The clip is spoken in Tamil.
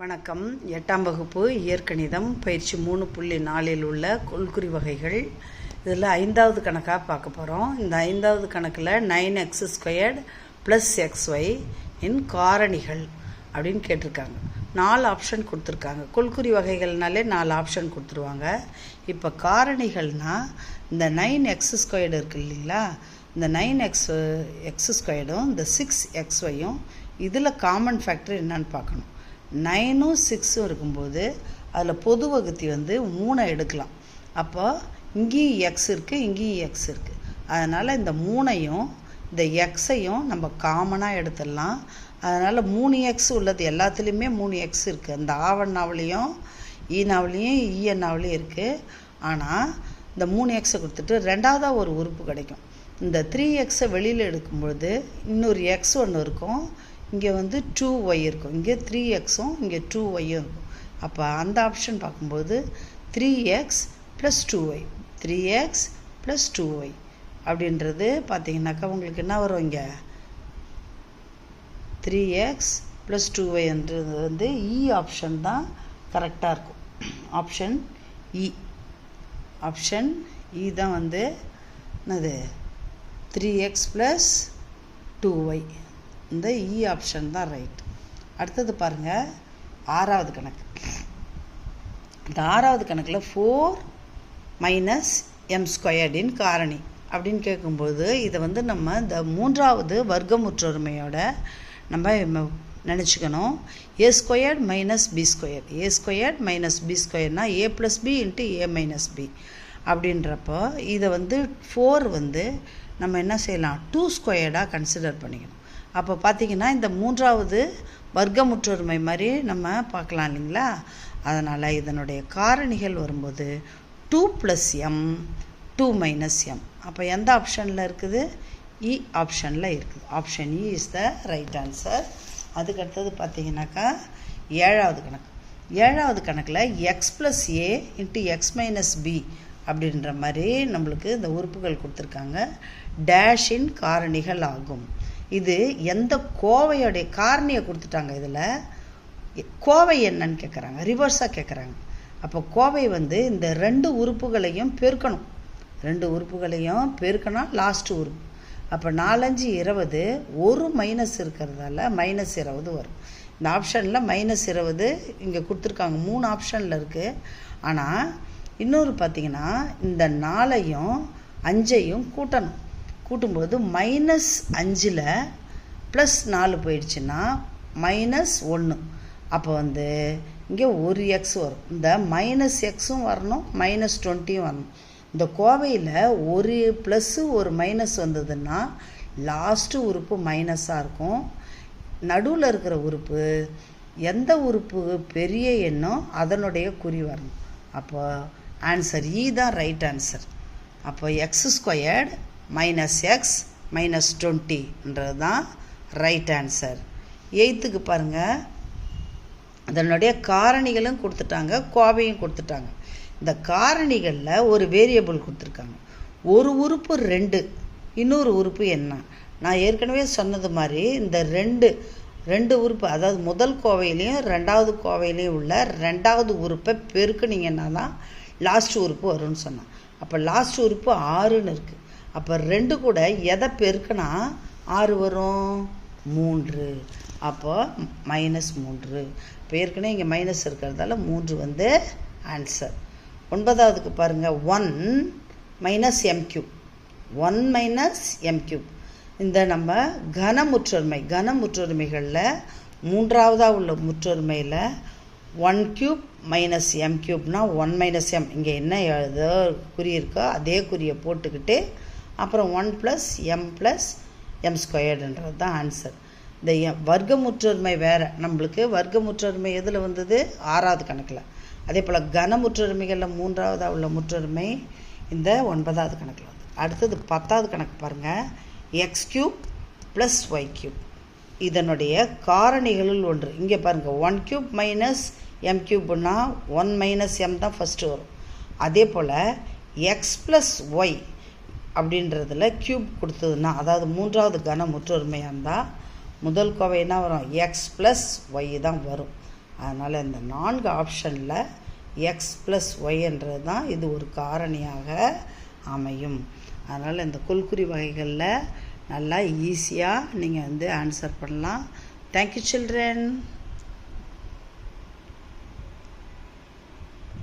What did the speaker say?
வணக்கம். எட்டாம் வகுப்பு இயற்கணிதம் பயிற்சி மூணு புள்ளி நாலில் உள்ள கொள்குறி வகைகள். இதில் ஐந்தாவது கணக்காக பார்க்க போகிறோம் இந்த ஐந்தாவது கணக்கில் nine x squared plus x y in காரணிகள் அப்படின்னு கேட்டிருக்காங்க. நாலு ஆப்ஷன் கொடுத்துருக்காங்க. கொள்குறி வகைகள்னாலே நாலு ஆப்ஷன் கொடுத்துருவாங்க. இப்போ காரணிகள்னால் இந்த நைன் எக்ஸ் ஸ்கொயர்டு இருக்கு இல்லைங்களா? இந்த நைன் எக்ஸ் எக்ஸ் ஸ்கொயர்டும் இந்த சிக்ஸ் எக்ஸ் ஒய்யும் இதில் காமன் ஃபேக்டர் என்னன்னு பார்க்கணும். நைனும் சிக்ஸும் இருக்கும்போது அதில் பொது வகுத்தி வந்து மூணை எடுக்கலாம். அப்போ இங்கேயும் எக்ஸ் இருக்குது இங்கேயும் எக்ஸ் இருக்குது அதனால் இந்த மூணையும் இந்த எக்ஸையும் நம்ம காமனாக எடுத்துடலாம். அதனால் மூணு எக்ஸ் உள்ளது எல்லாத்துலேயுமே மூணு எக்ஸ் இருக்குது இந்த ஆவண்ணாவிலையும் ஈனாவிலையும் ஈஎன்னாவிலையும் இருக்குது ஆனால் இந்த மூணு எக்ஸை கொடுத்துட்டு ரெண்டாவதாக ஒரு உறுப்பு கிடைக்கும். இந்த த்ரீ எக்ஸை வெளியில் எடுக்கும்பொழுது இன்னொரு எக்ஸ் ஒன்று இருக்கும். இங்கே வந்து டூ ஒய் இருக்கும். இங்கே த்ரீ எக்ஸும் இங்கே டூ ஒய்யும் இருக்கும். அப்போ அந்த ஆப்ஷன் பார்க்கும்போது three x plus two y three x plus two y அப்படின்றது பார்த்தீங்கன்னாக்கா உங்களுக்கு என்ன வரும் இங்கே? த்ரீ எக்ஸ் ப்ளஸ் டூ ஒய்ன்றது வந்து e இ ஆப்ஷன் தான் கரெக்டாக இருக்கும். ஆப்ஷன் இ ஆப்ஷன் இ தான் வந்து என்னது? Three x plus two y இந்த e இ ஆப்ஷன் தான் ரைட் அடுத்தது பாருங்கள் ஆறாவது கணக்கு. இந்த ஆறாவது கணக்கில் ஃபோர் மைனஸ் எம் ஸ்கொயர்டின் காரணி. அப்படின்னு கேட்கும்போது இதை வந்து நம்ம இந்த மூன்றாவது வர்க்கமுற்றொருமையோட நம்ம நினச்சிக்கணும். A squared minus B square A squared minus B ஸ்கொயர்னா A plus B into A minus B அப்படின்றப்போ இதை வந்து ஃபோர் வந்து நம்ம என்ன செய்யலாம்? டூ ஸ்கொயர்டாக கன்சிடர் பண்ணிக்கணும். அப்போ பார்த்தீங்கன்னா இந்த மூன்றாவது வர்க்கமுற்றொருமை மாதிரி நம்ம பார்க்கலாம் இல்லைங்களா? அதனால் இதனுடைய காரணிகள் வரும்போது two plus M two minus M அப்போ எந்த ஆப்ஷனில் இருக்குது? E இ ஆப்ஷனில் இருக்குது. Option E e is the right answer அதுக்கடுத்தது பார்த்தீங்கன்னாக்கா ஏழாவது கணக்கு. ஏழாவது கணக்கில் x plus A into x minus B அப்படின்ற மாதிரி நம்மளுக்கு இந்த உறுப்புகள் கொடுத்துருக்காங்க. டேஷின் காரணிகள் ஆகும். இது எந்த கோவையோடைய காரணியை கொடுத்துட்டாங்க இதில்? கோவை என்னன்னு கேட்குறாங்க ரிவர்ஸாக கேட்குறாங்க அப்போ கோவை வந்து இந்த ரெண்டு உறுப்புகளையும் பெருக்கணும். ரெண்டு உறுப்புகளையும் பெருக்கணும் லாஸ்ட்டு உறுப்பு. அப்போ நாலஞ்சு இருபது ஒரு மைனஸ் இருக்கிறதால மைனஸ் இருபது வரும். இந்த ஆப்ஷனில் மைனஸ் இருபது இங்கே கொடுத்துருக்காங்க மூணு ஆப்ஷனில் இருக்குது ஆனால் இன்னொரு பார்த்தீங்கன்னா இந்த நாலையும் அஞ்சையும் கூட்டணும். கூட்டும்போது மைனஸ் அஞ்சில் ப்ளஸ் நாலு போயிடுச்சுன்னா மைனஸ் ஒன்று அப்போ வந்து இங்கே ஒரு எக்ஸ் வரும். இந்த மைனஸ் எக்ஸும் வரணும் மைனஸ் டுவெண்ட்டியும் வரணும். இந்த கோவையில் ஒரு ப்ளஸ்ஸு ஒரு மைனஸ் வந்ததுன்னா லாஸ்ட்டு உறுப்பு மைனஸாக இருக்கும். நடுவில் இருக்கிற உறுப்பு எந்த உறுப்பு பெரிய எண்ணோ அதனுடைய குறி வரணும். அப்போ ஆன்சர் இ e தான் ரைட் ஆன்சர் அப்போ x squared minus x minus டுவெண்ட்டின்றது தான் ரைட் ஆன்சர் எயித்துக்கு பாருங்கள் அதனுடைய காரணிகளும் கொடுத்துட்டாங்க கோவையும் கொடுத்துட்டாங்க. இந்த காரணிகளில் ஒரு வேரியபிள் கொடுத்துருக்காங்க. ஒரு உறுப்பு ரெண்டு இன்னொரு உறுப்பு என்ன? நான் ஏற்கனவே சொன்னது மாதிரி இந்த ரெண்டு ரெண்டு உறுப்பு அதாவது முதல் கோவையிலையும் ரெண்டாவது கோவையிலையும் உள்ள ரெண்டாவது உறுப்பை பெருக்குனீங்கன்னா தான் லாஸ்ட் உறுப்பு வரும்னு சொன்னான். அப்போ லாஸ்ட் உறுப்பு ஆறுன்னு இருக்குது அப்போ ரெண்டு கூட எதை பெருக்கினா ஆறு வரும்? மூன்று. அப்போ மைனஸ் மூன்று. இப்போ ஏற்கனவே இங்கே மைனஸ் இருக்கிறதால மூன்று வந்து ஆன்சர் ஒன்பதாவதுக்கு பாருங்கள் one minus M cube one minus M cube இந்த நம்ம கனமுற்றொருமை கனமுற்றொருமைகளில் மூன்றாவதாக உள்ள முற்றொருமையில் ஒன் கியூப் மைனஸ் எம் கியூப்னால் ஒன் மைனஸ் எம் இங்கே என்ன ஏதோ குறி இருக்கோ அதே குறியை போட்டுக்கிட்டு அப்புறம் one plus M plus M ஸ்கொயர்டுன்றது தான் ஆன்சர் இந்த எம் வர்க்கமுற்றொருமை வேறு. நம்மளுக்கு வர்க்கமுற்றொருமை எதில் வந்தது? ஆறாவது கணக்கில். அதே போல் கனமுற்றொருமைகளில் மூன்றாவதாக உள்ள முற்றொருமை இந்த ஒன்பதாவது கணக்கில் வந்து அடுத்தது பத்தாவது கணக்கு பாருங்கள் x cube plus y cube இதனுடைய காரணிகளில் ஒன்று. இங்கே பாருங்கள் ஒன் கியூப் மைனஸ் எம் கியூப்னா ஒன் மைனஸ் எம் தான் ஃபஸ்ட்டு வரும். அதே போல் எக்ஸ் ப்ளஸ் ஒய் அப்படின்றதுல க்யூப் கொடுத்ததுன்னா அதாவது மூன்றாவது கன முற்றொருமையாக இருந்தால் முதல் கோவை என்ன வரும்? எக்ஸ் ப்ளஸ் ஒய் தான் வரும். அதனால் இந்த நான்கு ஆப்ஷனில் எக்ஸ் ப்ளஸ் ஒய்ன்றது தான் இது ஒரு காரணியாக அமையும். அதனால் இந்த கொல்குறி வகைகளில் நல்லா ஈஸியாக நீங்கள் வந்து ஆன்சர் பண்ணலாம். Thank you children